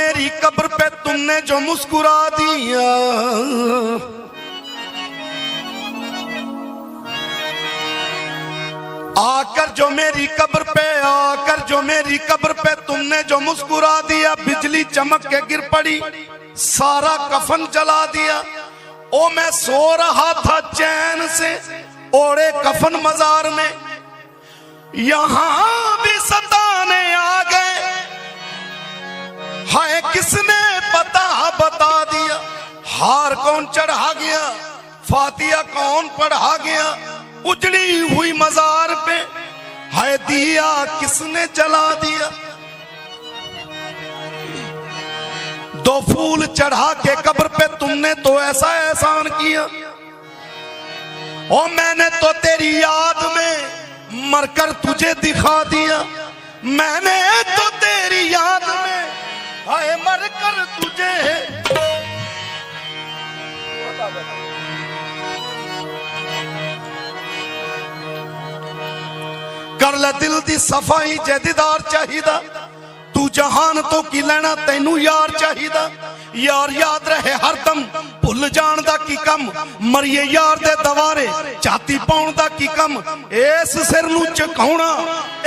میری قبر پہ تم نے جو مسکرا دیا۔ آ کر جو میری قبر پہ، آ کر جو میری قبر پہ تم نے جو مسکرا دیا، بجلی چمک کے گر پڑی، سارا کفن جلا دیا۔ او میں سو رہا تھا چین سے اوڑے کفن مزار میں۔ یہاں بھی ستانے آ کون چڑھا گیا؟ فاتحہ کون پڑھا گیا؟ اجڑی ہوئی مزار پہ ہے دیا، کس نے جلا دیا؟ دو پھول چڑھا کے قبر پہ تم نے تو ایسا احسان کیا۔ او میں نے تو تیری یاد میں مر کر تجھے دکھا دیا۔ میں نے تو تیری یاد میں آئے مر کر تجھے ਕਰ ਲੈ ਦਿਲ ਦੀ ਸਫ਼ਾਈ ਜਦੀਦਾਰ ਚਾਹੀਦਾ। ਤੂੰ ਜਹਾਨ ਤੋਂ ਕੀ ਲੈਣਾ, ਤੈਨੂੰ ਯਾਰ ਚਾਹੀਦਾ। ਯਾਰ ਯਾਦ ਰਹੇ ਹਰਦਮ ਭੁੱਲ ਜਾਣ ਦਾ ਕੀ ਕੰਮ? ਮਰੀਏ ਯਾਰ ਦੇ ਦਵਾਰੇ ਛਾਤੀ ਪਾਉਣ ਦਾ ਕੀ ਕੰਮ? ਇਸ ਸਿਰ ਨੂੰ ਝੁਕਾਉਣਾ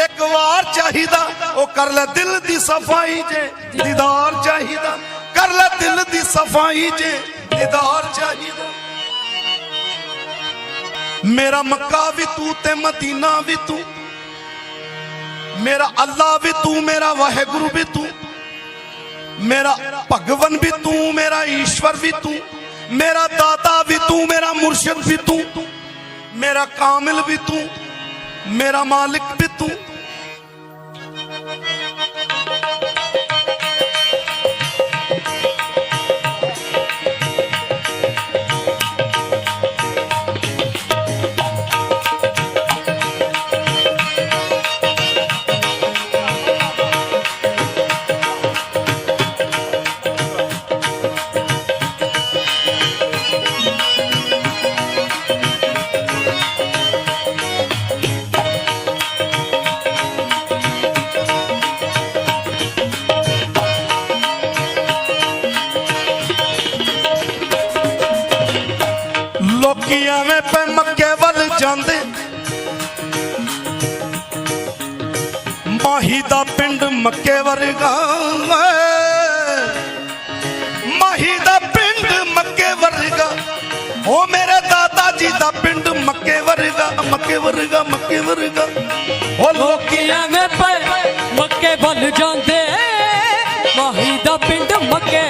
ਇੱਕ ਵਾਰ ਚਾਹੀਦਾ। ਉਹ ਕਰ ਲੈ ਦਿਲ ਦੀ ਸਫ਼ਾਈ ਜੇ ਦੀਦਾਰ ਚਾਹੀਦਾ। ਕਰ ਲੈ ਦਿਲ ਦੀ ਸਫ਼ਾਈ ਜੇ ਦੀਦਾਰ ਚਾਹੀਦਾ। ਮੇਰਾ ਮੱਕਾ ਵੀ ਤੂੰ ਤੇ ਮਦੀਨਾ ਵੀ ਤੂੰ। ਮੇਰਾ ਅੱਲਾ ਵੀ ਤੂੰ, ਮੇਰਾ ਵਾਹਿਗੁਰੂ ਵੀ ਤੂੰ। ਮੇਰਾ ਭਗਵਨ ਵੀ ਤੂੰ, ਮੇਰਾ ਈਸ਼ਵਰ ਵੀ ਤੂੰ। ਮੇਰਾ ਦਾਤਾ ਵੀ ਤੂੰ, ਮੇਰਾ ਮੁਰਸ਼ਿਦ ਵੀ ਤੂੰ। ਮੇਰਾ ਕਾਮਿਲ ਵੀ ਤੂੰ। ਮੇਰਾ ਮਾਲਿਕ ਵੀ ਤੂੰ। ਮਾਹੀ ਦਾ ਪਿੰਡ ਮੱਕੇ ਵਰਗਾ ਮਾਹੀ ਦਾ ਪਿੰਡ ਮੱਕੇ ਵਰਗਾ। ਓ ਮੇਰੇ ਦਾਦਾ ਜੀ ਦਾ ਪਿੰਡ ਮੱਕੇ ਵਰਗਾ ਮੱਕੇ ਵਰਗਾ ਮੱਕੇ ਵਰਗਾ। ਓ ਲੋਕੀ ਲੋਕੀ ਐਵੇਂ ਪਏ ਮੱਕੇ ਵੱਲ ਜਾਂਦੇ। ਮਾਹੀ ਦਾ ਪਿੰਡ ਮੱਕੇ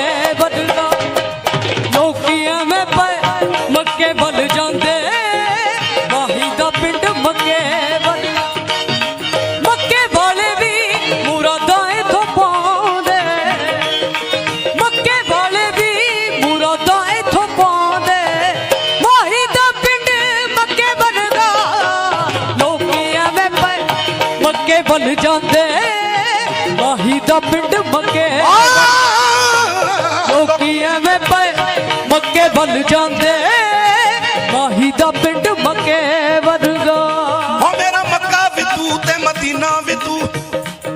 ਜਾਂਦੇ ਮਾਹੀ ਦਾ ਪਿੰਡ ਮੱਕੇ। ਲੋਕੀ ਐਵੇਂ ਪਏ ਮੱਕੇ ਵੱਲ ਜਾਂਦੇ ਮਾਹੀ ਦਾ ਪਿੰਡ ਮੱਕੇ ਵੱਲਦਾ। ਓ ਮੇਰਾ ਮੱਕਾ ਵੀ ਤੂੰ ਤੇ ਮਦੀਨਾ ਵੀ ਤੂੰ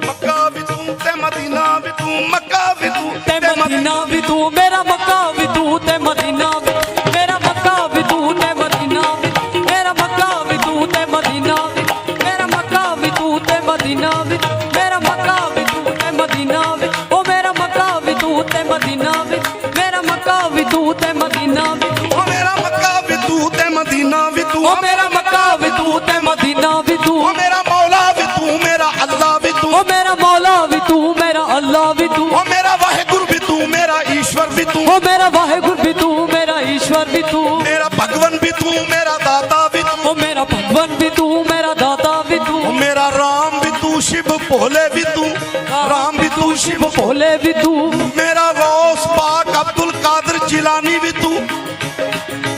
ਮੱਕਾ ਵੀ ਤੂੰ ਤੇ ਮਦੀਨਾ ਵੀ ਤੂੰ ਮੱਕਾ ਵੀ ਤੂੰ ਤੇ ਮਦੀਨਾ ਵੀ ਤੂੰ ਮੇਰਾ ਈਸ਼ਵਰ ਵੀ ਤੂੰ ਉਹ ਮੇਰਾ ਵਾਹਿਗੁਰੂ ਵੀ ਤੂੰ ਮੇਰਾ ਈਸ਼ਵਰ ਵੀ ਤੂੰ ਮੇਰਾ ਭਗਵਨ ਵੀ ਤੂੰ ਮੇਰਾ ਦਾਤਾ ਵੀ ਤੂੰ ਉਹ ਮੇਰਾ ਭਗਵਾਨ ਵੀ ਤੂੰ ਮੇਰਾ ਦਾਤਾ ਵੀ ਓ ਤੂੰ ਮੇਰਾ ਰਾਮ ਵੀ ਤੂੰ ਸ਼ਿਵ ਭੋਲੇ ਵੀ ਤੂੰ ਰਾਮ ਵੀ ਤੂੰ ਸ਼ਿਵ ਭੋਲੇ ਭੋਲੇ ਵੀ ਤੂੰ ਮੇਰਾ ਗੌਸ ਪਾਕ ਅਬਦੁਲ ਕਾਦਰ ਜਿਲਾਨੀ ਵੀ ਤੂੰ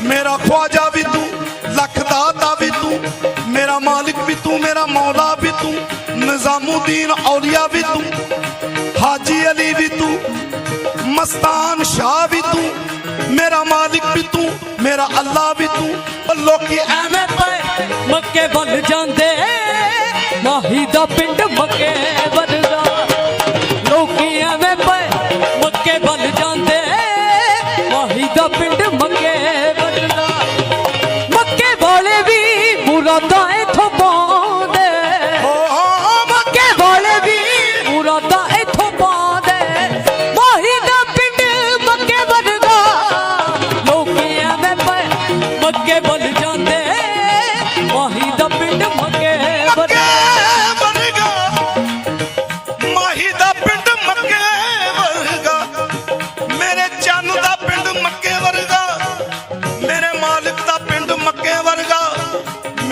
ਮੇਰਾ ਖਵਾਜਾ ਵੀ ਤੂੰ ਲੱਖ ਦਾਤਾ ਵੀ ਤੂੰ ਮੇਰਾ ਮਾਲਿਕ ਵੀ ਤੂੰ ਮੇਰਾ ਮੌਲਾ ਵੀ ਤੂੰ ਨਿਜ਼ਾਮੁਦੀਨ ਔਲੀਆ ਵੀ ਤੂੰ ਹਾਜੀ ਅਲੀ ਵੀ ਤੂੰ ਵੀ ਤੂੰ, ਮੇਰਾ ਮਾਲਿਕ ਵੀ ਤੂੰ, ਮੇਰਾ ਅੱਲਾ ਵੀ ਤੂੰ। ਉਹ ਲੋਕੀ ਐਵੇਂ ਪਏ, ਮੱਕੇ ਵੱਲ ਜਾਂਦੇ ਮਾਹੀ ਦਾ ਪਿੰਡ ਮੱਕੇ ਵੱਲਦਾ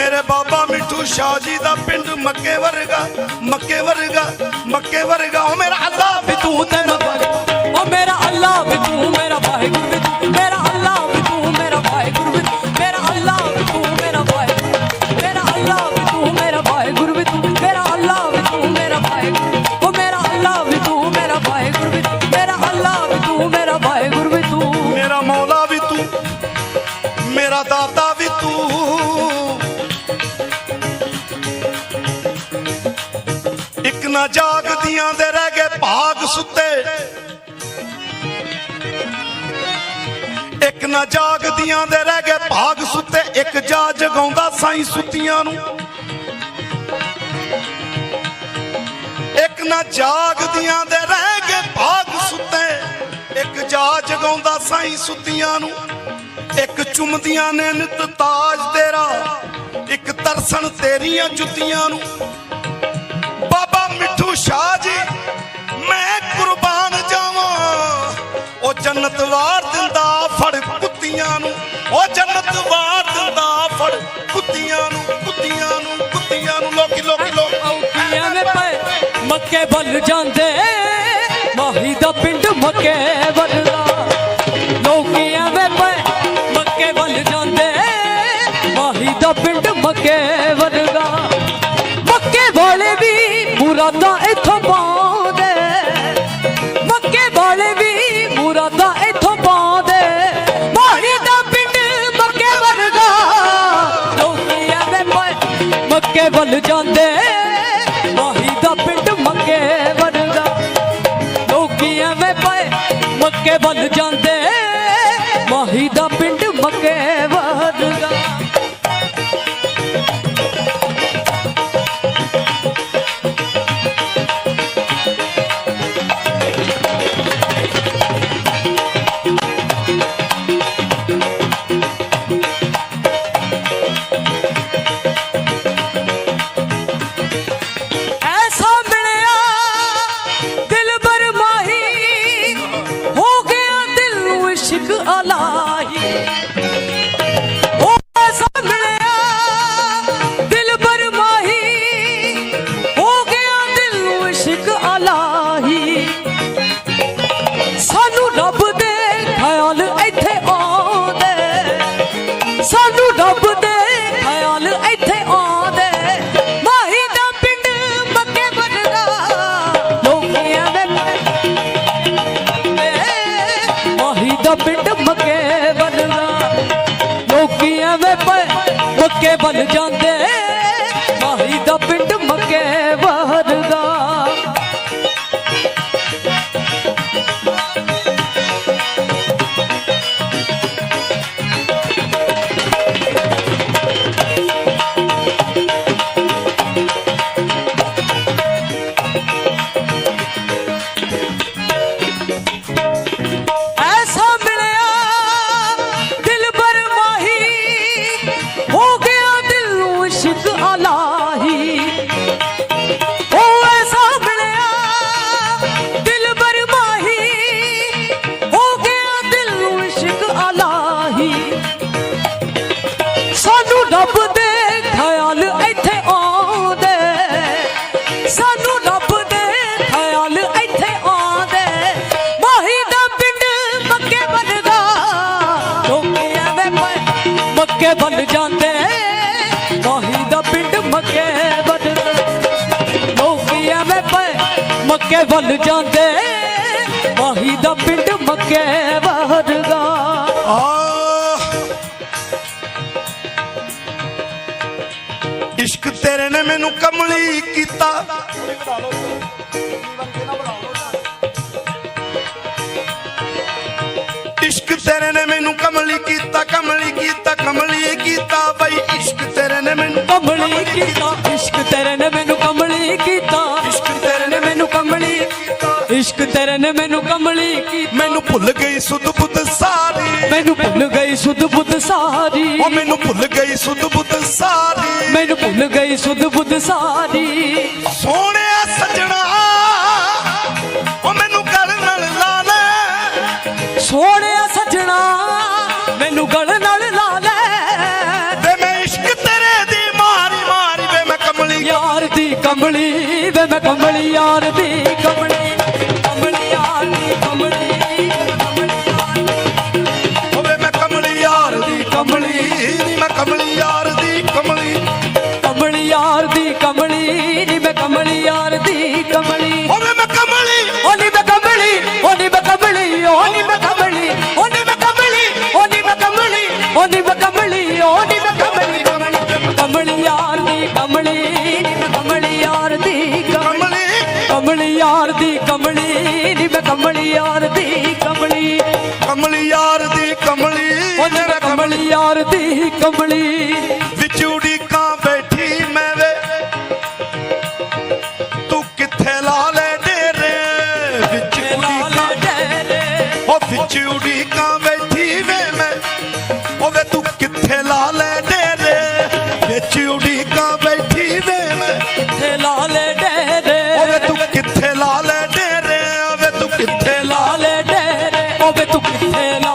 ਮੇਰੇ ਬਾਬਾ ਮਿੱਠੂ ਸ਼ਾਹ ਜੀ ਦਾ ਪਿੰਡ ਮੱਕੇ ਵਰਗਾ ਮੱਕੇ ਵਰਗਾ ਮੱਕੇ ਵਰਗਾ। ਉਹ ਮੇਰਾ ਅੱਲਾ ਵੀ ਤੂੰ ਤੇ ਮਗਰ ਓ ਮੇਰਾ ਅੱਲਾ ਵੀ ਤੂੰ ਮੇਰਾ ਵਾਹਿਗੁਰੂ ਵੀ ਤੂੰ। ਮੇਰਾ ਅੱਲਾ ਵੀ ਤੂੰ ਮੇਰਾ ਵਾਹਿਗੁਰੂ ਵੀ ਮੇਰਾ ਅੱਲਾ ਵੀ ਤੂੰ ਮੇਰਾ ਵਾਹਿਗੁਰੂ। ਮੇਰਾ ਅੱਲਾ ਵੀ ਤੂੰ ਮੇਰਾ ਵਾਹਿਗੁਰੂ ਵੀ ਤੂੰ। ਮੇਰਾ ਅੱਲਾ ਵੀ ਤੂੰ ਮੇਰਾ ਵਾਹਿਗੁਰੂ। ਓ ਮੇਰਾ ਅੱਲਾ ਵੀ ਤੂੰ ਮੇਰਾ ਵਾਹਿਗੁਰੂ ਵੀ ਮੇਰਾ ਅੱਲਾ ਵੀ ਤੂੰ ਮੇਰਾ ਵਾਹਿਗੁਰੂ ਵੀ ਤੂੰ। ਮੇਰਾ ਮੌਲਾ ਵੀ ਤੂੰ। ਮੇਰਾ ਦਾਤਾ ਵੀ ਤੂੰ। ਇੱਕ ਨਾ ਜਾਗਦੀਆਂ ਦੇ ਰਹਿ ਗਏ ਭਾਗ ਸੁੱਤੇ। ਇੱਕ ਨਾ ਜਾਗਦੀਆਂ ਦੇ ਰਹਿ ਗਏ ਭਾਗ ਸੁੱਤੇ। ਇੱਕ ਜਾ ਜਗਾਉਂਦਾ ਸਾਈ ਸੁੱਤੀਆਂ ਨੂੰ। ਇੱਕ ਨਾ ਜਾਗਦੀਆਂ ਦੇ ਰਹਿ ਗਏ ਭਾਗ ਸੁੱਤੇ। ਇੱਕ ਜਾ ਜਗਾਉਂਦਾ ਸਾਈ ਸੁੱਤੀਆਂ ਨੂੰ। ਇੱਕ ਚੁੰਮਦੀਆਂ ਨੇ ਨਿਤ ਤਾਜ ਤੇਰਾ। ਇੱਕ ਤਰਸਣ ਤੇਰੀਆਂ ਜੁੱਤੀਆਂ ਨੂੰ। ਬਾਬਾ ਸ਼ਾਹ ਜੀ, ਮੈਂ ਕੁਰਬਾਨ ਜਾਵਾਂ। ਉਹ ਜੰਨਤ ਵਾਰ ਦਿੰਦਾ ਫੜ ਕੁੱਤੀਆਂ ਨੂੰ। ਉਹ ਜੰਨਤ ਵਾਰ ਦਿੰਦਾ ਫੜ ਕੁੱਤੀਆਂ ਨੂੰ ਕੁੱਤੀਆਂ ਨੂੰ ਕੁੱਤੀਆਂ ਨੂੰ। ਲੋਕੀ ਲੋਕੀ, ਲੋਕ। ਔਕੀਆਂ ਨੇ ਪਏ, ਮੱਕੇ ਵੱਲ ਜਾਂਦੇ। ਮਾਹੀ ਦਾ ਪਿੰਡ ਮੱਕੇ ਵੱਲ ਲੋਕੀਆਂ ਵੇ ਪਏ, ਮੱਕੇ ਵੱਲ ਜਾਂਦੇ। ਮਾਹੀ ਦਾ ਪਿੰਡ ਮੱਕੇ ਪਏ ਵੱਲ ਜਾਂਦੇ। ਮਾਹੀ ਦਾ ਪਿੰਡ ਮੱਕੇ ਵਰਗਾ ਲੋਕੀ ਐਵੇਂ ਪਏ ਮੱਕੇ ਵੱਲ ਜਾਂਦੇ। ਕੇ ਮੱਕੇ ਬਣ ਜਾਂਦੇ ਮੱਕੇ ਬਣ ਜਾਂਦੇ ਮਾਹੀ ਦਾ ਪਿੰਡ ਮੱਕੇ ਵਰਗਾ। ਇਸ਼ਕ ਤੇਰੇ ਨੇ ਮੈਨੂੰ ਕਮਲੀ ਕੀਤਾ। ਇਸ਼ਕ ਤੇਰੇ ਨੇ ਮੈਨੂੰ ਕਮਲੀ ਕੀਤਾ ਕਮਲੀ ਕੀਤਾ ਕਮਲੀ ਕੀਤਾ ਬਈ। ਇਸ਼ਕ ਤੇਰੇ ਨੇ ਮੈਨੂੰ ਕਮਲੀ ਕੀਤਾ ਇਸ਼ਕ ਤੇਰੇ ਨੇ ਮੈਨੂੰ ਕਮਲੀ ਕੀਤਾ। ਇਸ਼ਕ ਇਸ਼ਕ ਤੇਰੇ ਨੇ ਮੈਨੂੰ ਕਮਲੀ ਕੀਤੀ। ਮੈਨੂੰ ਭੁੱਲ ਗਈ ਸੁਧ ਬੁੱਧ ਸਾਰੀ। ਮੈਨੂੰ ਭੁੱਲ ਗਈ ਸੁਧ ਬੁੱਧ ਸਾਰੀ। ਉਹ ਮੈਨੂੰ ਭੁੱਲ ਗਈ ਸੁਧ ਬੁੱਧ ਸਾਰੀ। ਮੈਨੂੰ ਭੁੱਲ ਗਈ ਸੁਧ ਬੁੱਧ ਸਾਰੀ। ਸੋਹਣਿਆ ਸੱਜਣਾ ਉਹ ਮੈਨੂੰ ਗਲ ਨਾਲ ਲਾ ਲੈ। ਸੋਹਣਿਆ ਸੱਜਣਾ ਮੈਨੂੰ ਗਲ ਨਾਲ ਲਾ ਲੈ। ਤੇ ਮੈਂ ਇਸ਼ਕ ਤੇਰੇ ਦੀ ਮਾਰੀ ਮਾਰੀ ਵੇ ਮੈਂ ਕਮਲੀ। ਯਾਰ ਦੀ ਕਮਲੀ ਵੇ ਮੈਂ ਕਮਲੀ ਯਾਰ ਦੀ ਕਮਲੀ। ਕਮਲੀ ਯਾਰ ਦੀ ਕਮਲੀ। ਉਹ ਜਿਹੜਾ ਕਮਲੀ ਯਾਰ ਦੀ ਕਮਲੀ। And I.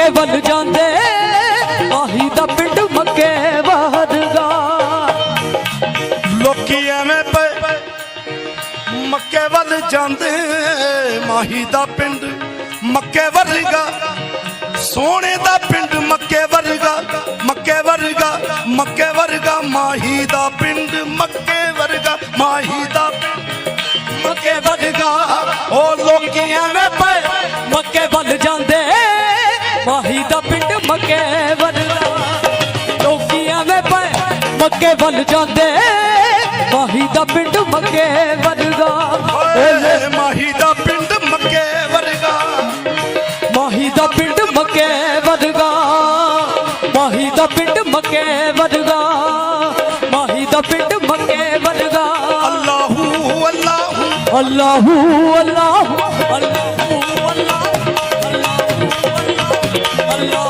ਮੱਕੇ ਵੱਲ ਜਾਂਦੇ, ਆਹੀ ਦਾ ਪਿੰਡ ਮੱਕੇ ਵਾਦਗਾ ਲੋਕੀ ਐਵੇਂ ਪਏ, ਮੱਕੇ ਵੱਲ ਜਾਂਦੇ, ਮਾਹੀ ਦਾ ਪਿੰਡ ਮੱਕੇ ਵਰਗਾ ਸੋਹਣੇ ਦਾ ਪਿੰਡ ਮੱਕੇ ਵਰਗਾ ਮੱਕੇ ਵਰਗਾ ਮੱਕੇ ਵਰਗਾ ਮਾਹੀ ਦਾ ਪਿੰਡ ਮੱਕੇ ਵਰਗਾ ਮਾਹੀ ਦਾ ਮੱਕੇ ਵਰਗਾ ਕੇ ਵੱਲਦਾ ਲੋਕੀਆਂ ਵੇ ਪਏ ਮੱਕੇ ਵੱਲ ਜਾਂਦੇ। ਮਾਹੀ ਦਾ ਪਿੰਡ ਮੱਕੇ ਵੱਲਦਾ ਓਏ ਮਾਹੀ ਦਾ ਪਿੰਡ ਮੱਕੇ ਵੱਲਦਾ ਮਾਹੀ ਦਾ ਪਿੰਡ ਮੱਕੇ ਵੱਲਦਾ ਮਾਹੀ ਦਾ ਪਿੰਡ ਮੱਕੇ ਵੱਲਦਾ ਮਾਹੀ ਦਾ ਪਿੰਡ ਮੱਕੇ ਵੱਲਦਾ ਅੱਲਾਹੂ ਅੱਲਾਹੂ ਅੱਲਾਹੂ ਅੱਲਾਹੂ ਅੱਲਾਹੂ ਅੱਲਾਹੂ ਅੱਲਾਹੂ।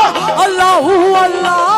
আল্লাহু আল্লাহ।